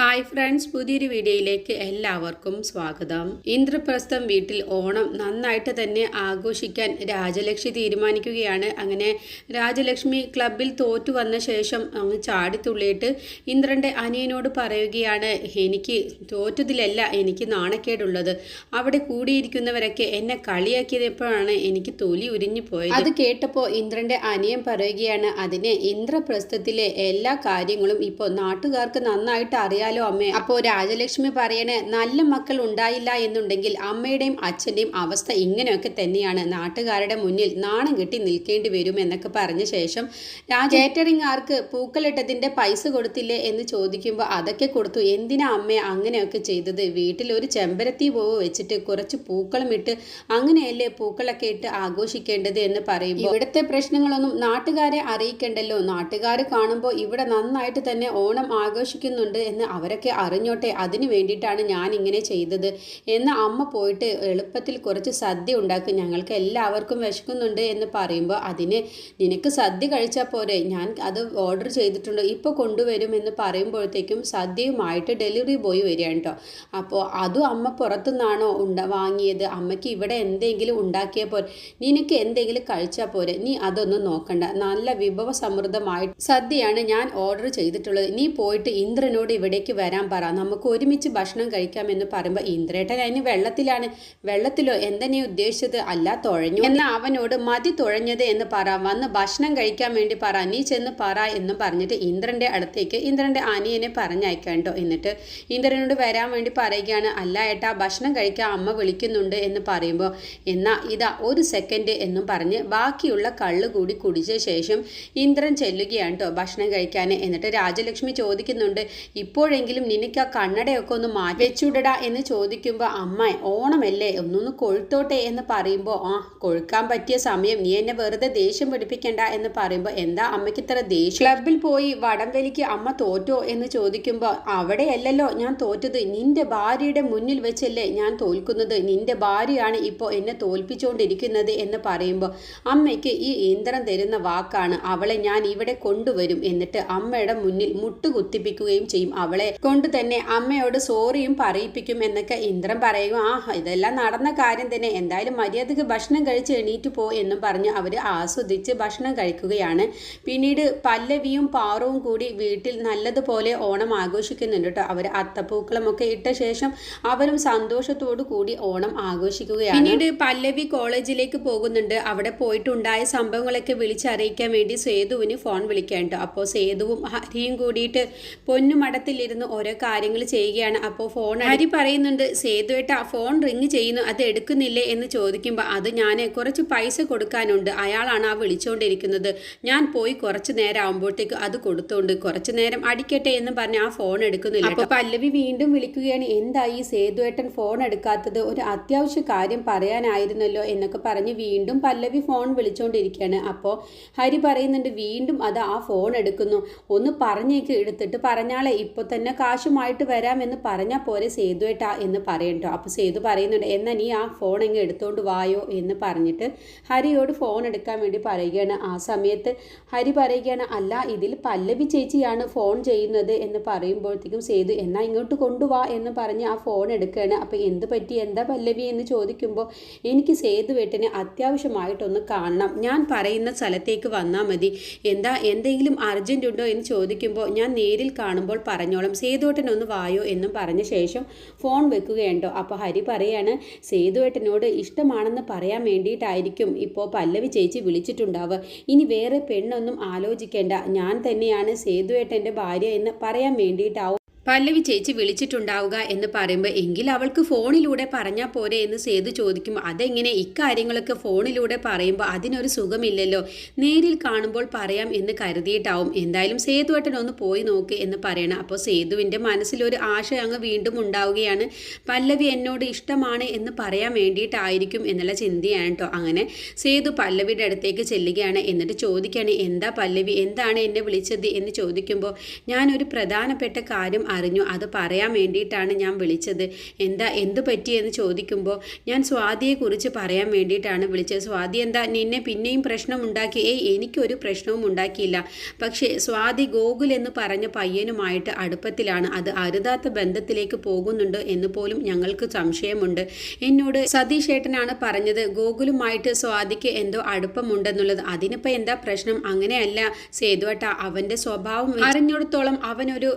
Hi friends പുതിയൊരു വീഡിയോയിലേക്ക് എല്ലാവർക്കും സ്വാഗതം. ഇന്ദ്രപ്രസ്ഥം വീട്ടിൽ ഓണം നന്നായിട്ട് തന്നെ ആഘോഷിക്കാൻ രാജലക്ഷ്മി തീരുമാനിക്കുകയാണ്. അങ്ങനെ രാജലക്ഷ്മി ക്ലബിൽ തോറ്റു വന്ന ശേഷം അങ്ങ് ചാടിത്തുള്ളിയിട്ട് ഇന്ദ്രന്റെ അനിയനോട് പറയുകയാണ് എനിക്ക് തോറ്റതിലല്ല എനിക്ക് നാണക്കേടുള്ളത്. അവിടെ കൂടിയിരിക്കുന്നവരൊക്കെ എന്നെ കളിയാക്കിയപ്പോഴാണ് എനിക്ക് തൊലി ഉരിഞ്ഞു പോയത്. അത് കേട്ടപ്പോൾ ഇന്ദ്രന്റെ അനിയൻ പറയുകയാണ് അതിനെ ഇന്ദ്രപ്രസ്ഥത്തിലെ എല്ലാ കാര്യങ്ങളും ഇപ്പോൾ നാട്ടുകാർക്ക് നന്നായിട്ട് അറിയാലോ അമ്മേ? അപ്പോൾ രാജലക്ഷ്മി പറയണേ നല്ല മക്കൾ ഉണ്ടായില്ല എന്നുണ്ടെങ്കിൽ അമ്മയുടെയും അച്ഛന്റെയും അവസ്ഥ ഇങ്ങനെയൊക്കെ തന്നെയാണ്. നാട്ടുകാരുടെ മുന്നിൽ നാണം കെട്ടി നിൽക്കേണ്ടി വരും എന്നൊക്കെ പറഞ്ഞ ശേഷം കേറ്ററിംഗ് ആർക്ക് പൂക്കളിട്ടതിന്റെ പൈസ കൊടുത്തില്ലേ? എന്ന് ചോദിക്കുമ്പോൾ അതൊക്കെ കൊടുത്തു. എന്തിനാ അമ്മ അങ്ങനെയൊക്കെ ചെയ്തത്? വീട്ടിൽ ഒരു ചെമ്പരത്തി പൂവ് വെച്ചിട്ട് കുറച്ച് പൂക്കളും ഇട്ട് അങ്ങനെയല്ലേ പൂക്കളൊക്കെ ഇട്ട് ആഘോഷിക്കേണ്ടത്? എന്ന് പറയുമ്പോൾ ഇവിടുത്തെ പ്രശ്നങ്ങളൊന്നും നാട്ടുകാരെ അറിയിക്കേണ്ടല്ലോ. നാട്ടുകാർ കാണുമ്പോൾ ഇവിടെ നന്നായിട്ട് തന്നെ ഓണം ആഘോഷിക്കുന്നുണ്ട് എന്ന് അവരൊക്കെ അറിഞ്ഞോട്ടെ അതിനു വേണ്ടിയിട്ടാണ് ഞാൻ ഇങ്ങനെ ചെയ്തത് എന്ന് അമ്മ പോയിട്ട് എളുപ്പത്തിൽ കുറച്ച് സദ്യ ഉണ്ടാക്കി ഞങ്ങൾക്ക് എല്ലാവർക്കും വിശക്കുന്നുണ്ട് എന്ന് പറയുമ്പോൾ അതിന് നിനക്ക് സദ്യ കഴിച്ചാൽ പോരെ ഞാൻ അത് ഓർഡർ ചെയ്തിട്ടുണ്ട് ഇപ്പോൾ കൊണ്ടുവരും എന്ന് പറയുമ്പോഴത്തേക്കും സദ്യയുമായിട്ട് ഡെലിവറി ബോയ് വരികയാണ് കേട്ടോ. അപ്പോൾ അതും അമ്മ പുറത്തുനിന്നാണോ ഉണ്ട വാങ്ങിയത്? അമ്മയ്ക്ക് ഇവിടെ എന്തെങ്കിലും ഉണ്ടാക്കിയ പോലെ നിനക്ക് എന്തെങ്കിലും കഴിച്ചാൽ പോരെ നീ അതൊന്നും നോക്കണ്ട. നല്ല വിഭവ സമൃദ്ധമായിട്ട് സദ്യയാണ് ഞാൻ ഓർഡർ ചെയ്തിട്ടുള്ളത്. നീ പോയിട്ട് ഇന്ദ്രനോട് ഇവിടേക്ക് വരാൻ പറ. നമുക്ക് ഒരുമിച്ച് ഭക്ഷണം കഴിക്കാമെന്ന് പറയുമ്പോൾ ഇന്ദ്രേട്ടൻ അതിന് വെള്ളത്തിലാണ്. വെള്ളത്തിലോ എന്താ ഉദ്ദേശിച്ചത്? അല്ല തുഴഞ്ഞു. എന്ന അവനോട് മതി തുഴഞ്ഞത് എന്ന് പറ. വന്ന് ഭക്ഷണം കഴിക്കാൻ വേണ്ടി പറ. നീ ചെന്ന് പറ എന്ന് പറഞ്ഞിട്ട് ഇന്ദ്രന്റെ അടുത്തേക്ക് ഇന്ദ്രന്റെ അനിയനെ പറഞ്ഞയക്കാം കേട്ടോ എന്നിട്ട് ഇന്ദ്രനോട് വരാൻ വേണ്ടി പറയുകയാണ്. അല്ല ഏട്ടാ ഭക്ഷണം കഴിക്കാൻ അമ്മ വിളിക്കുന്നുണ്ട് എന്ന് പറയുമ്പോൾ എന്നാ ഇതാ ഒരു സെക്കൻഡ് എന്നും പറഞ്ഞ് ബാക്കിയുള്ള കള്ള് കൂടി കുടിച്ച ശേഷം ഇന്ദ്രൻ ചെല്ലുകയാണ് കേട്ടോ ഭക്ഷണം കഴിക്കാൻ എന്നിട്ട് രാജലക്ഷ്മി ചോദിക്കുന്നുണ്ട് ഇപ്പോഴെങ്കിലും നിനക്ക് ആ കണ്ണടയൊക്കെ ഒന്ന് മാറ്റി വെച്ചുവിടടാ എന്ന് ചോദിക്കുമ്പോൾ അമ്മ ഓണമല്ലേ? ഒന്നൊന്ന് കൊഴുത്തോട്ടെ എന്ന് പറയുമ്പോൾ ആ കൊഴുക്കാൻ പറ്റിയ സമയം നീ എന്നെ വെറുതെ ദേഷ്യം പിടിപ്പിക്കണ്ട എന്ന് പറയുമ്പോൾ എന്താ അമ്മയ്ക്ക് ഇത്ര ദേഷ്യം? ക്ലബിൽ പോയി വടംവലിക്ക് അമ്മ തോറ്റോ എന്ന് ചോദിക്കുമ്പോൾ അവിടെയല്ലല്ലോ ഞാൻ തോറ്റത്. നിന്റെ ഭാര്യയുടെ മുന്നിൽ വെച്ചല്ലേ ഞാൻ തോൽക്കുന്നത്. നിന്റെ ഭാര്യയാണ് ഇപ്പോൾ എന്നെ തോൽപ്പിച്ചുകൊണ്ടിരിക്കുന്നത് എന്ന് പറയുമ്പോൾ അമ്മയ്ക്ക് ഈ ഇന്ദ്രൻ തരുന്ന വാക്കാണ് അവളെ ഞാൻ ഇവിടെ കൊണ്ടുവരും എന്നിട്ട് അമ്മയുടെ മുന്നിൽ മുട്ടുകുത്തിപ്പിക്കുകയും ചെയ്യും. അവളെ കൊണ്ട് തന്നെ അമ്മയോട് സോറിയും പറയിപ്പിക്കും എന്നൊക്കെ ഇന്ദ്രൻ പറയും ആ ഇതെല്ലാം നടന്ന കാര്യം തന്നെ. എന്തായാലും മര്യാദയ്ക്ക് ഭക്ഷണം കഴിച്ച് എണീറ്റ് പോ എന്നും പറഞ്ഞ് അവർ ആസ്വദിച്ച് ഭക്ഷണം കഴിക്കുകയാണ്. പിന്നീട് പല്ലവിയും പാറവും കൂടി വീട്ടിൽ നല്ലതുപോലെ ഓണം ആഘോഷിക്കുന്നുണ്ട് കേട്ടോ. അവർ അത്തപ്പൂക്കളമൊക്കെ ഇട്ട ശേഷം അവരും സന്തോഷത്തോടു കൂടി ഓണം ആഘോഷിക്കുകയാണ്. പിന്നീട് പല്ലവി കോളേജിലേക്ക് പോകുന്നുണ്ട്. അവിടെ പോയിട്ടുണ്ടായ സംഭവങ്ങളൊക്കെ വിളിച്ചറിയിക്കാൻ വേണ്ടി സേതുവിന് ഫോൺ വിളിക്കാൻ കേട്ടോ. അപ്പോൾ സേതുവും ഹരിയും കൂടിയിട്ട് പൊന്നുമടത്തിലിരുന്ന് ഓരോ കാര്യങ്ങൾ ചെയ്യുകയാണ്. അപ്പോൾ ഫോൺ ഹരി പറയുന്നുണ്ട് സേതുവേട്ട ഫോൺ റിങ് ചെയ്യുന്നു അത് എടുക്കുന്നില്ലേ? എന്ന് ചോദിക്കുമ്പോൾ അത് ഞാൻ കുറച്ച് പൈസ കൊടുക്കാനുണ്ട്. അയാളാണ് ആ വിളിച്ചുകൊണ്ടിരിക്കുന്നത് ഞാൻ പോയി കുറച്ച് നേരം ആകുമ്പോഴത്തേക്ക് അത് കൊടുത്തോണ്ട് കുറച്ച് നേരം അടിക്കട്ടെ എന്ന് പറഞ്ഞ് ആ ഫോൺ എടുക്കുന്നില്ല അപ്പോൾ പല്ലവി വീണ്ടും വിളിക്കുകയാണ് എന്തായി സേതുവേട്ടൻ ഫോൺ എടുക്കാത്തത്? ഒരു അത്യാവശ്യ കാര്യം പറയാനായിരുന്നല്ലോ എന്നൊക്കെ പറഞ്ഞ് വീണ്ടും പല്ലവി ഫോൺ വിളിച്ചുകൊണ്ടിരിക്കുകയാണ് അപ്പോൾ ഹരി പറയുന്നുണ്ട് വീണ്ടും അത് ആ ഫോൺ എടുക്കുന്നു. ഒന്ന് പറഞ്ഞേക്ക് എടുത്തിട്ട് പറഞ്ഞാളെ ഇപ്പോൾ തന്നെ കാശുമായിട്ട് വരാമെന്ന് പറഞ്ഞാൽ പോലെ സേതുവേട്ടാ എന്ന് പറയണ്ടോ? അപ്പോൾ സേതു പറയുന്നുണ്ട് എന്നാൽ നീ ആ ഫോൺ എങ്ങ് എടുത്തുകൊണ്ട് വായോ? എന്ന് പറഞ്ഞിട്ട് ഹരിയോട് ഫോൺ എടുക്കാൻ വേണ്ടി പറയുകയാണ്. ആ സമയത്ത് ഹരി പറയുകയാണ് അല്ല ഇതിൽ പല്ലവി ചേച്ചിയാണ് ഫോൺ ചെയ്യുന്നത്. എന്ന് പറയുമ്പോഴത്തേക്കും സേതു എന്നാൽ ഇങ്ങോട്ട് കൊണ്ടുവാ എന്ന് പറഞ്ഞ് ആ ഫോൺ എടുക്കുകയാണ്. അപ്പോൾ എന്ത് പറ്റി? എന്താ പല്ലവി എന്ന് ചോദിക്കുമ്പോൾ എനിക്ക് സേതുവേട്ടനെ അത്യാവശ്യമായിട്ടൊന്ന് കാണണം. ഞാൻ പറയുന്ന സ്ഥലത്തേക്ക് വന്നാൽ മതി. എന്താ എന്തെങ്കിലും അർജന്റ് ഉണ്ടോ എന്ന് ചോദിക്കുമ്പോൾ ഞാൻ നേരിൽ കാണുമ്പോൾ പറഞ്ഞോളാം. സേതുവേട്ടനൊന്ന് വായോ എന്നും പറഞ്ഞ ശേഷം ഫോൺ വെക്കുകയുണ്ടോ? അപ്പോൾ ഹരി പറയാണ് സേതുവേട്ടനോട് ഇഷ്ടമാണെന്ന് പറയാൻ വേണ്ടിയിട്ടായിരിക്കും ഇപ്പോൾ പല്ലവി ചേച്ചി വിളിച്ചിട്ടുണ്ടാവുക. ഇനി വേറെ പെണ്ണൊന്നും ആലോചിക്കേണ്ട. ഞാൻ തന്നെയാണ് സേതുവേട്ടന്റെ ഭാര്യ എന്ന് പറയാൻ വേണ്ടിയിട്ടാവും പല്ലവി ചേച്ചി വിളിച്ചിട്ടുണ്ടാവുക എന്ന് പറയുമ്പോൾ എങ്കിൽ അവൾക്ക് ഫോണിലൂടെ പറഞ്ഞാൽ പോരെ എന്ന് സേതു ചോദിക്കും. അതെങ്ങനെ? ഇക്കാര്യങ്ങളൊക്കെ ഫോണിലൂടെ പറയുമ്പോൾ അതിനൊരു സുഖമില്ലല്ലോ. നേരിൽ കാണുമ്പോൾ പറയാം എന്ന് കരുതിയിട്ടാവും. എന്തായാലും സേതുവേട്ടൻ ഒന്ന് പോയി നോക്ക് എന്ന് പറയണം. അപ്പോൾ സേതുവിന്റെ മനസ്സിലൊരു ആശ അങ്ങ് വീണ്ടും ഉണ്ടാവുകയാണ്. പല്ലവി എന്നോട് ഇഷ്ടമാണ് എന്ന് പറയാൻ വേണ്ടിയിട്ടായിരിക്കും എന്നുള്ള ചിന്തയാണ് കേട്ടോ. അങ്ങനെ സേതു പല്ലവിയുടെ അടുത്തേക്ക് ചെല്ലുകയാണ്. എന്നിട്ട് ചോദിക്കുകയാണ് എന്താ പല്ലവി? എന്താണ് എന്നെ വിളിച്ചത്? എന്ന് ചോദിക്കുമ്പോൾ ഞാനൊരു പ്രധാനപ്പെട്ട കാര്യം അറിഞ്ഞു. അത് പറയാൻ വേണ്ടിയിട്ടാണ് ഞാൻ വിളിച്ചത്. എന്താ എന്ത് പറ്റിയെന്ന് ചോദിക്കുമ്പോൾ ഞാൻ സ്വാതിയെക്കുറിച്ച് പറയാൻ വേണ്ടിയിട്ടാണ് വിളിച്ചത്. സ്വാതി എന്താ നിന്നെ പിന്നെയും പ്രശ്നം ഉണ്ടാക്കി? ഏയ് എനിക്കൊരു പ്രശ്നവും ഉണ്ടാക്കിയില്ല. പക്ഷേ സ്വാതി ഗോകുൽ എന്ന് പറഞ്ഞ പയ്യനുമായിട്ട് അടുപ്പത്തിലാണ്. അത് അരുതാത്ത ബന്ധത്തിലേക്ക് പോകുന്നുണ്ട് എന്ന് പോലും ഞങ്ങൾക്ക് സംശയമുണ്ട്. എന്നോട് സതീഷ് ഏട്ടനാണ് പറഞ്ഞത്. ഗോകുലുമായിട്ട് സ്വാതിക്ക് എന്തോ അടുപ്പമുണ്ടെന്നുള്ളത്. അതിനിപ്പോൾ എന്താ പ്രശ്നം? അങ്ങനെയല്ല സേതുവട്ട അവന്റെ സ്വഭാവം അറിഞ്ഞിടത്തോളം അവനൊരു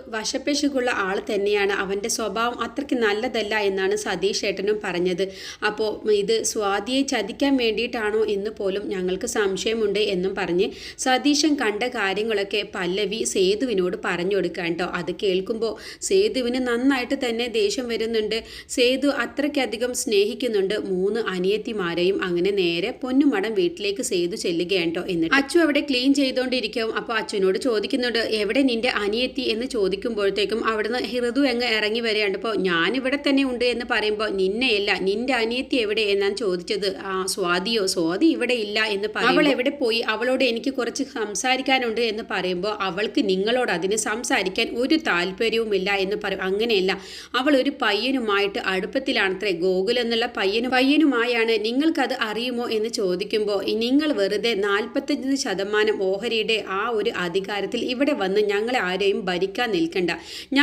വശപ്പേശുക്കുള്ള ആൾ തന്നെയാണ്. അവന്റെ സ്വഭാവം അത്രയ്ക്ക് നല്ലതല്ല എന്നാണ് സതീഷ് ഏട്ടനും പറഞ്ഞത്. അപ്പോൾ ഇത് സ്വാതിയെ ചതിക്കാൻ വേണ്ടിയിട്ടാണോ എന്ന് പോലും ഞങ്ങൾക്ക് സംശയമുണ്ട് എന്നും പറഞ്ഞ് സതീശൻ കണ്ട കാര്യങ്ങളൊക്കെ പല്ലവി സേതുവിനോട് പറഞ്ഞു കൊടുക്കുക കേട്ടോ. അത് കേൾക്കുമ്പോൾ സേതുവിന് നന്നായിട്ട് തന്നെ ദേഷ്യം വരുന്നുണ്ട്. സേതു അത്രയ്ക്കധികം സ്നേഹിക്കുന്നുണ്ട്. മൂന്ന് അനിയത്തിമാരെയും അങ്ങനെ നേരെ പൊന്നുമടം വീട്ടിലേക്ക് സേതു ചെല്ലുകയാണ് കേട്ടോ. എന്നിട്ട് അച്ചു അവിടെ ക്ലീൻ ചെയ്തുകൊണ്ടിരിക്കും അപ്പോൾ അച്ഛനോട് ചോദിക്കുന്നുണ്ട് എവിടെ നിന്റെ അനിയത്തി? എന്ന് ചോദിക്കുമ്പോഴത്തേക്കും അവിടുന്ന് ഹൃദു അങ്ങ് ഇറങ്ങി വരികയാണ്. ഇപ്പോൾ ഞാനിവിടെ തന്നെ ഉണ്ട് എന്ന് പറയുമ്പോൾ നിന്നെയല്ല നിന്റെ അനിയത്തി എവിടെ എന്നാണ് ചോദിച്ചത്. ആ സ്വാതിയോ? സ്വാതി ഇവിടെ ഇല്ല എന്ന് പറയും അവൾ എവിടെ പോയി? അവളോട് എനിക്ക് കുറച്ച് സംസാരിക്കാനുണ്ട് എന്ന് പറയുമ്പോൾ അവൾക്ക് നിങ്ങളോട് അതിന് സംസാരിക്കാൻ ഒരു താല്പര്യവുമില്ല എന്ന് പറയും. അങ്ങനെയല്ല അവൾ ഒരു പയ്യനുമായിട്ട് അടുപ്പത്തിലാണത്രേ. ഗോകുൽ എന്നുള്ള പയ്യനും പയ്യനുമായാണ്. നിങ്ങൾക്കത് അറിയുമോ എന്ന് ചോദിക്കുമ്പോൾ നിങ്ങൾ വെറുതെ നാൽപ്പത്തഞ്ച് ശതമാനം ഓഹരിയുടെ ആ ഒരു അധികാരത്തിൽ ഇവിടെ വന്ന് ഞങ്ങളെ ആരെയും ഭരിക്കാൻ നിൽക്കണ്ട.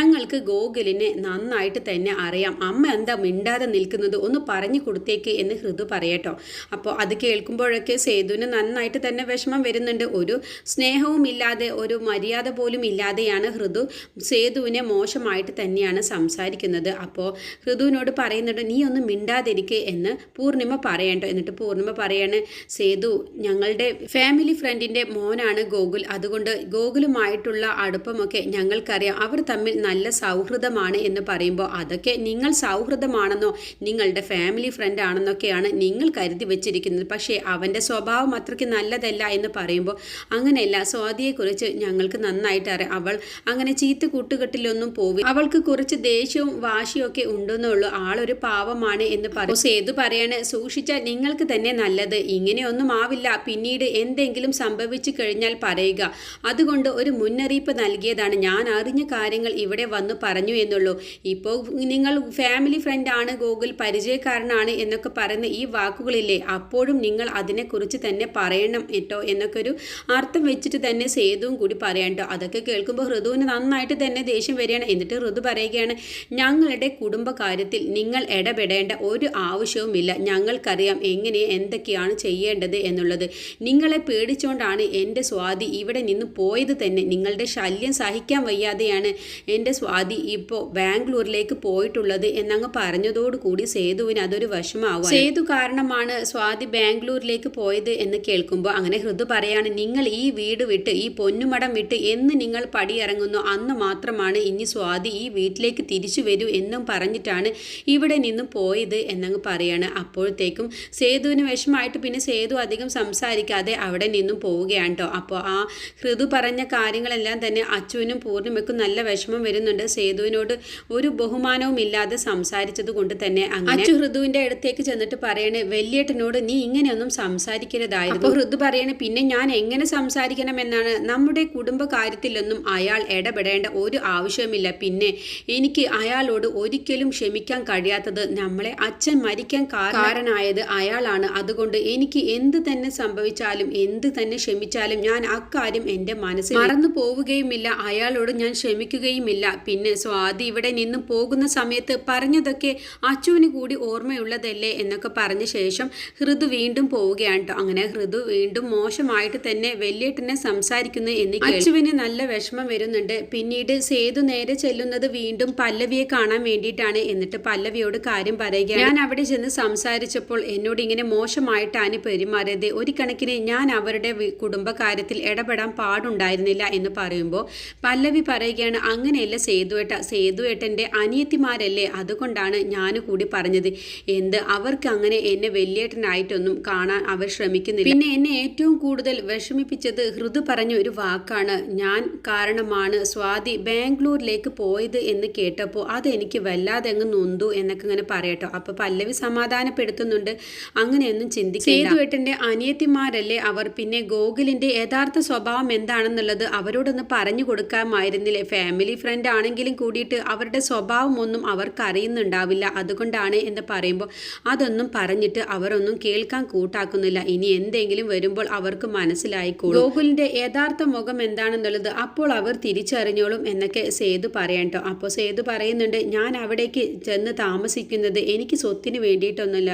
ഞങ്ങൾക്ക് ഗോകുലിനെ നന്നായിട്ട് തന്നെ അറിയാം. അമ്മ എന്താ മിണ്ടാതെ നിൽക്കുന്നത് ഒന്ന് പറഞ്ഞു കൊടുത്തേക്ക് എന്ന് ഹൃദു പറയട്ടോ. അപ്പോൾ അത് കേൾക്കുമ്പോഴൊക്കെ സേതുവിന് നന്നായിട്ട് തന്നെ വിഷമം വരുന്നുണ്ട്. ഒരു സ്നേഹവും ഇല്ലാതെ ഒരു മര്യാദ പോലും ഇല്ലാതെയാണ് ഹൃദു സേതുവിനെ മോശമായിട്ട് തന്നെയാണ് സംസാരിക്കുന്നത്. അപ്പോൾ ഹൃദുവിനോട് പറയുന്നുണ്ട് നീ ഒന്ന് മിണ്ടാതിരിക്കെ എന്ന് പൂർണിമ പറയണ്ടോ എന്നിട്ട് പൂർണിമ പറയാണ് സേതു ഞങ്ങളുടെ ഫാമിലി ഫ്രണ്ടിന്റെ മോനാണ് ഗോകുൽ. അതുകൊണ്ട് ഗോകുലുമായിട്ടുള്ള അടുപ്പമൊക്കെ ഞങ്ങൾക്കറിയാം. അവർ തമ്മിൽ നല്ല സൗഹൃദമാണ് എന്ന് പറയുമ്പോൾ അതൊക്കെ നിങ്ങൾ സൗഹൃദമാണെന്നോ നിങ്ങളുടെ ഫാമിലി ഫ്രണ്ട് ആണെന്നൊക്കെയാണ് നിങ്ങൾ കരുതി വെച്ചിരിക്കുന്നത്. പക്ഷേ അവന്റെ സ്വഭാവം അത്രയ്ക്ക് നല്ലതല്ല എന്ന് പറയുമ്പോൾ അങ്ങനെയല്ല. സ്വാതിയെക്കുറിച്ച് ഞങ്ങൾക്ക് നന്നായിട്ട് അറിയാം അവൾ അങ്ങനെ ചീത്ത കൂട്ടുകെട്ടിലൊന്നും പോവി അവൾക്ക് കുറച്ച് ദേഷ്യവും വാശിയും ഒക്കെ ഉണ്ടെന്നുള്ളൂ ആളൊരു പാവമാണ് എന്ന് പറയും. സേതു പറയാണ്? സൂക്ഷിച്ചാൽ നിങ്ങൾക്ക് തന്നെ നല്ലത്. ഇങ്ങനെയൊന്നും ആവില്ല. പിന്നീട് എന്തെങ്കിലും സംഭവിച്ചു കഴിഞ്ഞാൽ പറയുക. അതുകൊണ്ട് ഒരു മുന്നറിയിപ്പ് നൽകിയതാണ്. ഞാൻ അറിഞ്ഞ കാര്യങ്ങൾ ഇവിടെ വന്നു പറഞ്ഞു എന്നുള്ളൂ. ഇപ്പോൾ നിങ്ങൾ ഫാമിലി ഫ്രണ്ടാണ് ഗൂഗിൾ പരിചയക്കാരനാണ് എന്നൊക്കെ പറയുന്ന ഈ വാക്കുകളില്ലേ? അപ്പോഴും നിങ്ങൾ അതിനെക്കുറിച്ച് തന്നെ പറയണം കേട്ടോ എന്നൊക്കെ ഒരു അർത്ഥം വെച്ചിട്ട് തന്നെ സേതുവും കൂടി പറയാം അതൊക്കെ കേൾക്കുമ്പോൾ ഋതുവിന് നന്നായിട്ട് തന്നെ ദേഷ്യം വരികയാണ്. എന്നിട്ട് ഋതു പറയുകയാണ് ഞങ്ങളുടെ കുടുംബകാര്യത്തിൽ നിങ്ങൾ ഇടപെടേണ്ട ഒരു ആവശ്യവുമില്ല. ഞങ്ങൾക്കറിയാം എങ്ങനെ എന്തൊക്കെയാണ് ചെയ്യേണ്ടത് എന്നുള്ളത്. നിങ്ങളെ പേടിച്ചുകൊണ്ടാണ് എന്റെ സ്വാതി ഇവിടെ നിന്ന് പോയത് തന്നെ. നിങ്ങളുടെ ശല്യം സഹിക്കാൻ വയ്യാതെയാണ് എന്റെ സ്വാതി ഇപ്പോൾ ബാംഗ്ലൂരിലേക്ക് പോയിട്ടുള്ളത് എന്നങ്ങ് പറഞ്ഞതോടുകൂടി സേതുവിന് അതൊരു വശമാവും സേതു കാരണമാണ് സ്വാതി ബാംഗ്ലൂരിലേക്ക് പോയത് എന്ന് കേൾക്കുമ്പോൾ അങ്ങനെ ഹൃദു പറയാണ് നിങ്ങൾ ഈ വീട് വിട്ട് ഈ പൊന്നുമടം വിട്ട് എന്ന് നിങ്ങൾ പടിയിറങ്ങുന്നു. അന്ന് മാത്രമാണ് ഇനി സ്വാതി ഈ വീട്ടിലേക്ക് തിരിച്ചു വരൂ എന്നും പറഞ്ഞിട്ടാണ് ഇവിടെ നിന്നും പോയത് എന്നങ്ങ് പറയാണ്. അപ്പോഴത്തേക്കും സേതുവിന് വിഷമായിട്ട് പിന്നെ സേതു അധികം സംസാരിക്കാതെ അവിടെ നിന്നും പോവുകയാണ് കേട്ടോ അപ്പോൾ ആ ഹൃദു പറഞ്ഞ കാര്യങ്ങളെല്ലാം തന്നെ അച്ചുവിനും പൂർണിമയ്ക്കും നല്ല വിഷമം വരുന്നുണ്ട് സേതുവിനോട് ഒരു ബഹുമാനവും ഇല്ലാതെ സംസാരിച്ചത് കൊണ്ട് തന്നെ അങ്ങനെ അച്ചു ഹൃദുവിന്റെ അടുത്തേക്ക് ചെന്നിട്ട് പറയണേ വലിയേട്ടനോട് നീ ഇങ്ങനെയൊന്നും സംസാരിക്കരുതായിരുന്നു. അപ്പോൾ ഹൃദു പറയണേ പിന്നെ ഞാൻ എങ്ങനെ സംസാരിക്കണം എന്നാണ് നമ്മുടെ കുടുംബ കാര്യത്തിലൊന്നും അയാൾ ഇടപെടേണ്ട ഒരു ആവശ്യവുമില്ല. പിന്നെ എനിക്ക് അയാളോട് ഒരിക്കലും ക്ഷമിക്കാൻ കഴിയാത്തത് നമ്മളെ അച്ഛൻ മരിക്കാൻ കാരണമായത് അയാളാണ്. അതുകൊണ്ട് എനിക്ക് എന്ത് തന്നെ സംഭവിച്ചാലും എന്ത് തന്നെ ക്ഷമിച്ചാലും ഞാൻ അക്കാര്യം എന്റെ മനസ്സിൽ മറന്നു പോവുകയുമില്ല അയാളോട് ഞാൻ ക്ഷമിക്കുകയുമില്ല. പിന്നെ സ്വാതി ഇവിടെ നിന്ന് പോകുന്ന സമയത്ത് പറഞ്ഞതൊക്കെ അച്ചുവിന് കൂടി ഓർമ്മയുള്ളതല്ലേ എന്നൊക്കെ പറഞ്ഞ ശേഷം ഹൃദു വീണ്ടും പോവുകയാണ് അങ്ങനെ ഹൃദു വീണ്ടും മോശമായിട്ട് തന്നെ വെല്ലേട്ടനെ സംസാരിക്കുന്നു എന്ന് അച്ചുവിന് നല്ല വിഷമം വരുന്നുണ്ട്. പിന്നീട് സേതു നേരെ ചെല്ലുന്നത് വീണ്ടും പല്ലവിയെ കാണാൻ വേണ്ടിയിട്ടാണ് എന്നിട്ട് പല്ലവിയോട് കാര്യം പറയുകയാണ്. ഞാൻ അവിടെ ചെന്ന് സംസാരിച്ചപ്പോൾ എന്നോട് ഇങ്ങനെ മോശമായിട്ടാണ് പെരുമാറിയത്. ഒരു കണക്കിന് ഞാൻ അവരുടെ കുടുംബകാര്യത്തിൽ ഇടപെടാൻ പാടുണ്ടായിരുന്നില്ല എന്ന് പറയുമ്പോൾ പല്ലവി പറയുകയാണ് അങ്ങനെയല്ല സേതുവേട്ട സേതുവേട്ടന്റെ അനിയത്തിമാരല്ലേ? അതുകൊണ്ടാണ് ഞാൻ കൂടി പറഞ്ഞത്. എന്ത്? അവർക്ക് അങ്ങനെ എന്നെ വലിയേട്ടനായിട്ടൊന്നും കാണാൻ അവർ ശ്രമിക്കുന്നില്ല. പിന്നെ എന്നെ ഏറ്റവും കൂടുതൽ വിഷമിപ്പിച്ചത് ഹൃദു പറഞ്ഞ ഒരു വാക്കാണ്. ഞാൻ കാരണമാണ് സ്വാതി ബാംഗ്ലൂരിലേക്ക് പോയത് എന്ന് കേട്ടപ്പോൾ അതെനിക്ക് വല്ലാതെ അങ്ങ് നൊന്തു എന്നൊക്കെ ഇങ്ങനെ പറയട്ടോ. അപ്പോൾ പല്ലവി സമാധാനപ്പെടുത്തുന്നുണ്ട്. അങ്ങനെയൊന്നും ചിന്തിക്കും സേതുവേട്ടന്റെ അനിയത്തിമാരല്ലേ അവർ? പിന്നെ ഗോകുലിന്റെ യഥാർത്ഥ സ്വഭാവം എന്താണെന്നുള്ളത് അവരോടൊന്ന് പറഞ്ഞു കൊടുക്കാമായിരുന്നില്ലേ? ഫാമിലി ഫ്രണ്ട് റെസ്റ്റോറന്റ് ആണെങ്കിലും കൂടിയിട്ട് അവരുടെ സ്വഭാവമൊന്നും അവർക്ക് അറിയുന്നുണ്ടാവില്ല അതുകൊണ്ടാണ് എന്ന് പറയുമ്പോൾ അതൊന്നും പറഞ്ഞിട്ട് അവരൊന്നും കേൾക്കാൻ കൂട്ടാക്കുന്നില്ല. ഇനി എന്തെങ്കിലും വരുമ്പോൾ അവർക്ക് മനസ്സിലായിക്കോളും. ഗോകുലിന്റെ യഥാർത്ഥ മുഖം എന്താണെന്നുള്ളത് അപ്പോൾ അവർ തിരിച്ചറിഞ്ഞോളും എന്നൊക്കെ സേതു പറയട്ടോ അപ്പോൾ സേതു പറയുന്നുണ്ട് ഞാൻ അവിടേക്ക് ചെന്ന് താമസിക്കുന്നത് എനിക്ക് സ്വത്തിന് വേണ്ടിയിട്ടൊന്നുമില്ല.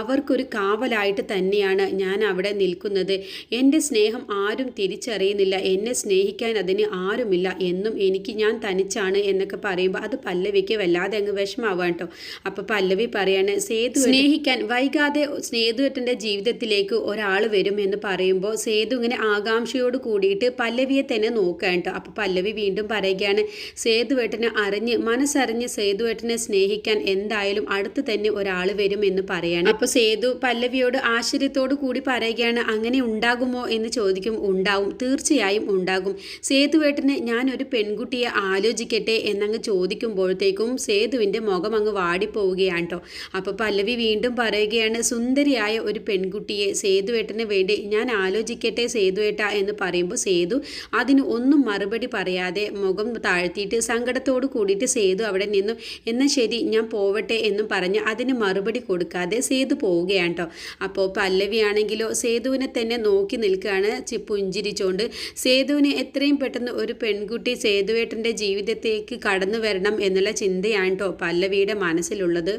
അവർക്കൊരു കാവലായിട്ട് തന്നെയാണ് ഞാൻ അവിടെ നിൽക്കുന്നത്. എന്റെ സ്നേഹം ആരും തിരിച്ചറിയുന്നില്ല. എന്നെ സ്നേഹിക്കാൻ അതിന് ആരുമില്ല. എന്നും എനിക്ക് ഞാൻ തനിച്ചാണ് എന്നൊക്കെ പറയുമ്പോൾ അത് പല്ലവിക്ക് വല്ലാതെ അങ്ങ് വിഷമാവാം കേട്ടോ. അപ്പോൾ പല്ലവി പറയാണ് സേതു സ്നേഹിക്കാൻ വൈകാതെ സേതുവേട്ടന്റെ ജീവിതത്തിലേക്ക് ഒരാൾ വരും എന്ന് പറയുമ്പോൾ സേതു ഇങ്ങനെ ആകാംക്ഷയോട് കൂടിയിട്ട് പല്ലവിയെ തന്നെ നോക്കുക കേട്ടോ. അപ്പോൾ പല്ലവി വീണ്ടും പറയുകയാണ് സേതുവേട്ടനെ അറിഞ്ഞ് മനസ്സറിഞ്ഞ് സേതുവേട്ടനെ സ്നേഹിക്കാൻ എന്തായാലും അടുത്ത് തന്നെ ഒരാൾ വരും എന്ന് പറയാണ്. അപ്പോൾ സേതു പല്ലവിയോട് ആശ്ചര്യത്തോടു കൂടി പറയുകയാണ് അങ്ങനെ ഉണ്ടാകുമോ? എന്ന് ചോദിക്കും ഉണ്ടാവും. തീർച്ചയായും ഉണ്ടാകും. സേതുവേട്ടന് ഞാനൊരു പെൺകുട്ടിയെ പെൺകുട്ടിയെ ആലോചിക്കട്ടെ എന്നങ്ങ് ചോദിക്കുമ്പോഴത്തേക്കും സേതുവിന്റെ മുഖം അങ്ങ് വാടിപ്പോവുകയാണ് കേട്ടോ അപ്പോൾ പല്ലവി വീണ്ടും പറയുകയാണ് സുന്ദരിയായ ഒരു പെൺകുട്ടിയെ സേതുവേട്ടന് വേണ്ടി ഞാൻ ആലോചിക്കട്ടെ സേതുവേട്ട എന്ന് പറയുമ്പോൾ സേതു അതിന് ഒന്നും മറുപടി പറയാതെ മുഖം താഴ്ത്തിയിട്ട് സങ്കടത്തോട് കൂടിയിട്ട് സേതു അവിടെ നിന്നും എന്നാൽ ശരി ഞാൻ പോവട്ടെ എന്നും പറഞ്ഞ് അതിന് മറുപടി കൊടുക്കാതെ സേതു പോവുകയാണ് കേട്ടോ അപ്പോൾ പല്ലവിയാണെങ്കിലോ സേതുവിനെ തന്നെ നോക്കി നിൽക്കുകയാണ് പുഞ്ചിരിച്ചുകൊണ്ട് സേതുവിനെ എത്രയും പെട്ടെന്ന് ഒരു പെൺകുട്ടി സേതുവേട്ടന്റെ ജീവിതത്തേക്ക് കടന്നു വരണം എന്നുള്ള ചിന്തയാണ് കേട്ടോ പല്ലവിയുടെ മനസ്സിലുള്ളത്.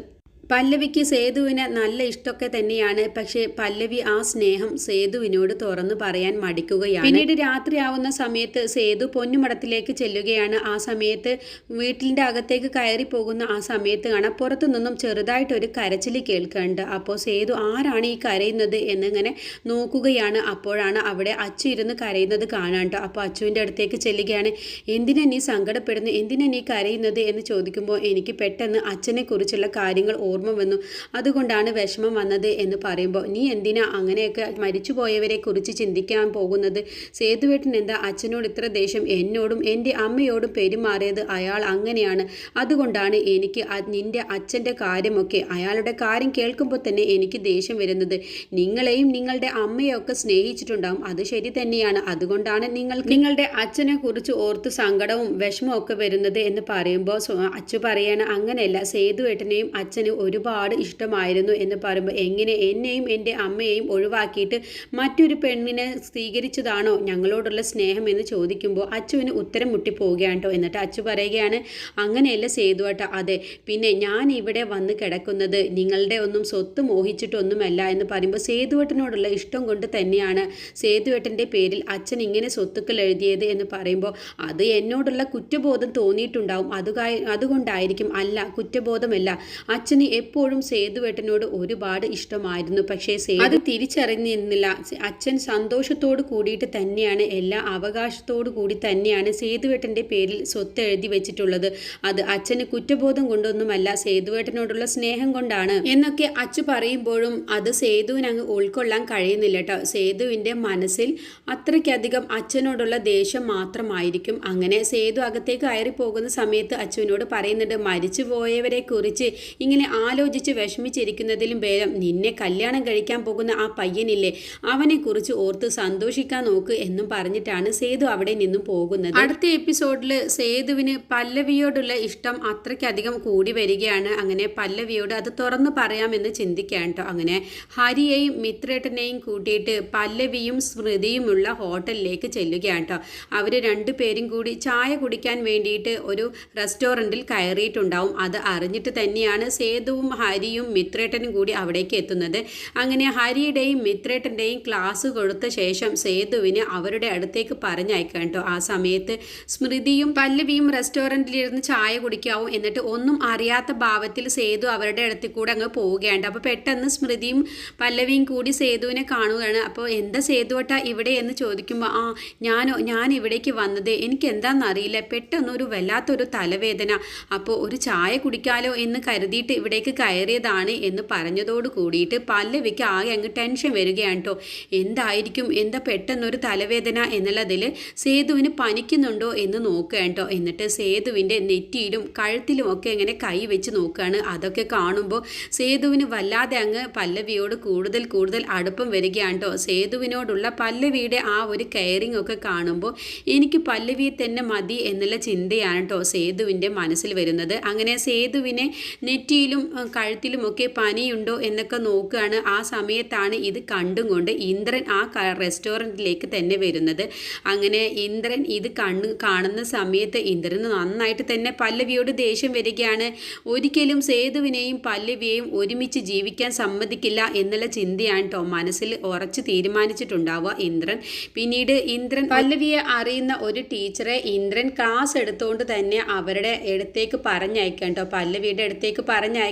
പല്ലവിക്ക് സേതുവിന് നല്ല ഇഷ്ടമൊക്കെ തന്നെയാണ്. പക്ഷേ പല്ലവി ആ സ്നേഹം സേതുവിനോട് തുറന്നു പറയാൻ മടിക്കുകയാണ്. പിന്നീട് രാത്രിയാവുന്ന സമയത്ത് സേതു പൊന്നുമടത്തിലേക്ക് ചെല്ലുകയാണ്. ആ സമയത്ത് വീട്ടിന്റെ അകത്തേക്ക് കയറി പോകുന്ന ആ സമയത്ത് കാണാം പുറത്തു നിന്നും ചെറുതായിട്ടൊരു കരച്ചിൽ കേൾക്കുന്നുണ്ട് അപ്പോൾ സേതു ആരാണ് ഈ കരയുന്നത് എന്നിങ്ങനെ നോക്കുകയാണ്. അപ്പോഴാണ് അവിടെ അച്ചു ഇരുന്ന് കരയുന്നത് കാണാണ്ടോ. അപ്പോൾ അച്ചുവിന്റെ അടുത്തേക്ക് ചെല്ലുകയാണ്. എന്തിനാ നീ സങ്കടപ്പെടുന്നു? എന്തിനാ നീ കരയുന്നത്? എന്ന് ചോദിക്കുമ്പോൾ എനിക്ക് പെട്ടെന്ന് അച്ഛനെക്കുറിച്ചുള്ള കാര്യങ്ങൾ ഓർമ്മ വന്നു. അതുകൊണ്ടാണ് വിഷമം വന്നത് എന്ന് പറയുമ്പോൾ നീ എന്തിനാ അങ്ങനെയൊക്കെ മരിച്ചുപോയവരെ കുറിച്ച് ചിന്തിക്കാൻ പോകുന്നത്? സേതുവേട്ടൻ എന്താ അച്ഛനോട് ഇത്ര ദേഷ്യം? എന്നോടും എന്റെ അമ്മയോടും പെരുമാറിയത് അയാൾ അങ്ങനെയാണ്. അതുകൊണ്ടാണ് എനിക്ക് നിന്റെ അച്ഛന്റെ കാര്യമൊക്കെ അയാളുടെ കാര്യം കേൾക്കുമ്പോൾ തന്നെ എനിക്ക് ദേഷ്യം വരുന്നത്. നിങ്ങളെയും നിങ്ങളുടെ അമ്മയൊക്കെ സ്നേഹിച്ചിട്ടുണ്ടാവും. അത് ശരി തന്നെയാണ്. അതുകൊണ്ടാണ് നിങ്ങൾ നിങ്ങളുടെ അച്ഛനെ കുറിച്ച് ഓർത്ത് സങ്കടവും വിഷമവും ഒക്കെ വരുന്നത് എന്ന് പറയുമ്പോൾ അച്ചു പറയാണ് അങ്ങനെയല്ല. സേതുവേട്ടനെയും അച്ഛനും ഒരുപാട് ഇഷ്ടമായിരുന്നു എന്ന് പറയുമ്പോൾ എങ്ങനെ എന്നെയും എന്റെ അമ്മയെയും ഒഴിവാക്കിയിട്ട് മറ്റൊരു പെണ്ണിനെ സ്വീകരിച്ചതാണോ ഞങ്ങളോടുള്ള സ്നേഹം എന്ന് ചോദിക്കുമ്പോൾ അച്ചുവിന് ഉത്തരം മുട്ടിപ്പോവുകയാണ് കേട്ടോ എന്നിട്ട് അച്ചു പറയുകയാണ് അങ്ങനെയല്ല സേതു കേട്ടോ അതെ പിന്നെ ഞാൻ ഇവിടെ വന്ന് കിടക്കുന്നത് നിങ്ങളുടെ ഒന്നും സ്വത്ത് മോഹിച്ചിട്ടൊന്നുമല്ല എന്ന് പറയുമ്പോൾ സേതുവേട്ടനോടുള്ള ഇഷ്ടം കൊണ്ട് തന്നെയാണ് സേതുവേട്ടന്റെ പേരിൽ അച്ഛൻ ഇങ്ങനെ സ്വത്തുക്കൾ എഴുതിയത് എന്ന് പറയുമ്പോൾ അത് എന്നോടുള്ള കുറ്റബോധം തോന്നിയിട്ടുണ്ടാവും. അതുകായി അതുകൊണ്ടായിരിക്കും അല്ല കുറ്റബോധമല്ല. അച്ഛന് എപ്പോഴും സേതുവേട്ടനോട് ഒരുപാട് ഇഷ്ടമായിരുന്നു. പക്ഷേ സേതു അത് തിരിച്ചറിഞ്ഞിരുന്നില്ല. അച്ഛൻ സന്തോഷത്തോട് കൂടിയിട്ട് തന്നെയാണ് എല്ലാ അവകാശത്തോടു കൂടി തന്നെയാണ് സേതുവേട്ടന്റെ പേരിൽ സ്വത്ത് എഴുതി വെച്ചിട്ടുള്ളത്. അത് അച്ഛന് കുറ്റബോധം കൊണ്ടൊന്നുമല്ല സേതുവേട്ടനോടുള്ള സ്നേഹം കൊണ്ടാണ്. എന്നൊക്കെ അച്ചു പറയുമ്പോഴും അത് സേതുവിന് അങ്ങ് ഉൾക്കൊള്ളാൻ കഴിയുന്നില്ല കേട്ടോ. സേതുവിന്റെ മനസ്സിൽ അത്രയ്ക്കധികം അച്ഛനോടുള്ള ദേഷ്യം മാത്രമായിരിക്കും. അങ്ങനെ സേതു അകത്തേക്ക് കയറി പോകുന്ന സമയത്ത് അച്ഛനോട് പറയുന്നുണ്ട് മരിച്ചു പോയവരെ കുറിച്ച് ഇങ്ങനെ ആലോചിച്ച് വിഷമിച്ചിരിക്കുന്നതിലും ഭേദം നിന്നെ കല്യാണം കഴിക്കാൻ പോകുന്ന ആ പയ്യനില്ലേ? അവനെക്കുറിച്ച് ഓർത്ത് സന്തോഷിക്കാൻ നോക്ക് എന്നും പറഞ്ഞിട്ടാണ് സേതു അവിടെ നിന്നും പോകുന്നത്. അടുത്ത എപ്പിസോഡിൽ സേതുവിന് പല്ലവിയോടുള്ള ഇഷ്ടം അത്രയ്ക്കധികം കൂടി വരികയാണ്. അങ്ങനെ പല്ലവിയോട് അത് തുറന്നു പറയാമെന്ന് ചിന്തിക്കാൻ കേട്ടോ അങ്ങനെ ഹരിയെയും മിത്രേട്ടനെയും കൂട്ടിയിട്ട് പല്ലവിയും സ്മൃതിയുമുള്ള ഹോട്ടലിലേക്ക് ചെല്ലുകയാണ് കേട്ടോ അവർ രണ്ടുപേരും കൂടി ചായ കുടിക്കാൻ വേണ്ടിയിട്ട് ഒരു റെസ്റ്റോറന്റിൽ കയറിയിട്ടുണ്ടാവും. അത് അറിഞ്ഞിട്ട് തന്നെയാണ് സേതുവും ഹരിയും മിത്രേട്ടനും കൂടി അവിടേക്ക് എത്തുന്നത്. അങ്ങനെ ഹരിയുടെയും മിത്രേട്ടന്റെയും ക്ലാസ് കൊടുത്ത ശേഷം സേതുവിന് അവരുടെ അടുത്തേക്ക് പറഞ്ഞയക്കാം കേട്ടോ. ആ സമയത്ത് സ്മൃതിയും പല്ലവിയും റെസ്റ്റോറന്റിലിരുന്ന് ചായ കുടിക്കാവും എന്നിട്ട് ഒന്നും അറിയാത്ത ഭാവത്തിൽ സേതു അവരുടെ അടുത്ത് കൂടെ അങ്ങ് പോവുകയാണ്. അപ്പോൾ പെട്ടെന്ന് സ്മൃതിയും പല്ലവിയും കൂടി സേതുവിനെ കാണുകയാണ്. അപ്പോൾ എന്താ സേതുവട്ട ഇവിടെ എന്ന് ചോദിക്കുമ്പോൾ ആ ഞാനോ ഞാൻ ഇവിടേക്ക് വന്നത് എനിക്ക് എന്താണെന്നറിയില്ല പെട്ടെന്നൊരു വല്ലാത്തൊരു തലവേദന. അപ്പോൾ ഒരു ചായ കുടിക്കാലോ എന്ന് കരുതിയിട്ട് ഇവിടെ അങ്ങോട്ടേക്ക് കയറിയതാണ് എന്ന് പറഞ്ഞതോട് കൂടിയിട്ട് പല്ലവിക്ക് ആകെ അങ്ങ് ടെൻഷൻ വരികയാണ് കേട്ടോ എന്തായിരിക്കും? എന്താ പെട്ടെന്നൊരു തലവേദന എന്നുള്ളതിൽ സേതുവിന് പനിക്കുന്നുണ്ടോ എന്ന് നോക്കുകയാണ് കേട്ടോ എന്നിട്ട് സേതുവിന്റെ നെറ്റിയിലും കഴുത്തിലും ഒക്കെ ഇങ്ങനെ കൈ വെച്ച് നോക്കുകയാണ്. അതൊക്കെ കാണുമ്പോൾ സേതുവിന് വല്ലാതെ അങ്ങ് പല്ലവിയോട് കൂടുതൽ കൂടുതൽ അടുപ്പം വരികയാണ് കേട്ടോ സേതുവിനോടുള്ള പല്ലവിയുടെ ആ ഒരു കെയറിങ് ഒക്കെ കാണുമ്പോൾ എനിക്ക് പല്ലവിയെ തന്നെ മതി എന്നുള്ള ചിന്തയാണ് കേട്ടോ സേതുവിന്റെ മനസ്സിൽ വരുന്നത്. അങ്ങനെ സേതുവിനെ നെറ്റിയിലും അഹ് കഴുത്തിലും ഒക്കെ പനിയുണ്ടോ എന്നൊക്കെ നോക്കുകയാണ്. ആ സമയത്താണ് ഇത് കണ്ടും കൊണ്ട് ഇന്ദ്രൻ ആ റെസ്റ്റോറന്റിലേക്ക് തന്നെ വരുന്നത്. അങ്ങനെ ഇന്ദ്രൻ ഇത് കണ്ണ് കാണുന്ന സമയത്ത് ഇന്ദ്രന് നന്നായിട്ട് തന്നെ പല്ലവിയോട് ദേഷ്യം വരികയാണ്. ഒരിക്കലും സേതുവിനെയും പല്ലവിയെയും ഒരുമിച്ച് ജീവിക്കാൻ സമ്മതിക്കില്ല എന്നുള്ള ചിന്തയാണ് കേട്ടോ മനസ്സിൽ ഉറച്ച് തീരുമാനിച്ചിട്ടുണ്ടാവുക ഇന്ദ്രൻ. പിന്നീട് ഇന്ദ്രൻ പല്ലവിയെ അറിയുന്ന ഒരു ടീച്ചറെ ഇന്ദ്രൻ ക്ലാസ് എടുത്തുകൊണ്ട് തന്നെ അവരുടെ അടുത്തേക്ക് പറഞ്ഞയക്കാം കേട്ടോ പല്ലവിയുടെ അടുത്തേക്ക്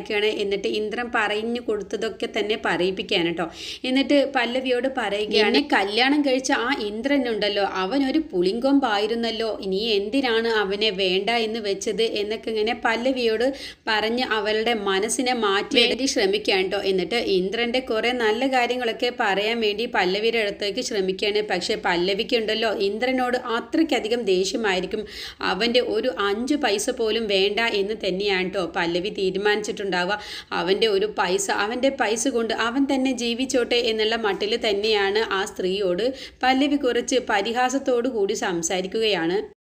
പറഞ്ഞയക്കുകയാണ് എന്നിട്ട് ഇന്ദ്രൻ പറഞ്ഞു കൊടുത്തതൊക്കെ തന്നെ പറയിപ്പിക്കാൻ കേട്ടോ. എന്നിട്ട് പല്ലവിയോട് പറയുകയാണ് കല്യാണം കഴിച്ച ആ ഇന്ദ്രൻ ഉണ്ടല്ലോ അവൻ ഒരു പുളിങ്കൊമ്പായിരുന്നല്ലോ. ഇനി എന്തിനാണ് അവനെ വേണ്ട എന്ന് വെച്ചത്? എന്നൊക്കെ ഇങ്ങനെ പല്ലവിയോട് പറഞ്ഞ് അവളുടെ മനസ്സിനെ മാറ്റി വേണ്ടി ശ്രമിക്കാൻ കേട്ടോ. എന്നിട്ട് ഇന്ദ്രന്റെ കുറെ നല്ല കാര്യങ്ങളൊക്കെ പറയാൻ വേണ്ടി പല്ലവിയുടെ അടുത്തേക്ക് ശ്രമിക്കുകയാണ്. പക്ഷെ പല്ലവിക്ക് ഉണ്ടല്ലോ ഇന്ദ്രനോട് അത്രയ്ക്കധികം ദേഷ്യമായിരിക്കും. അവന്റെ ഒരു അഞ്ച് പൈസ പോലും വേണ്ട എന്ന് തന്നെയാണ് കേട്ടോ പല്ലവി തീരുമാനിച്ചിട്ടുണ്ടാവുക അവന്റെ ഒരു പൈസ അവന്റെ പൈസ കൊണ്ട് അവൻ തന്നെ ജീവിച്ചോട്ടെ എന്നുള്ള മട്ടിൽ തന്നെയാണ് ആ സ്ത്രീയോട് പല്ലവി കുറച്ച് പരിഹാസത്തോടു കൂടി സംസാരിക്കുകയാണ്.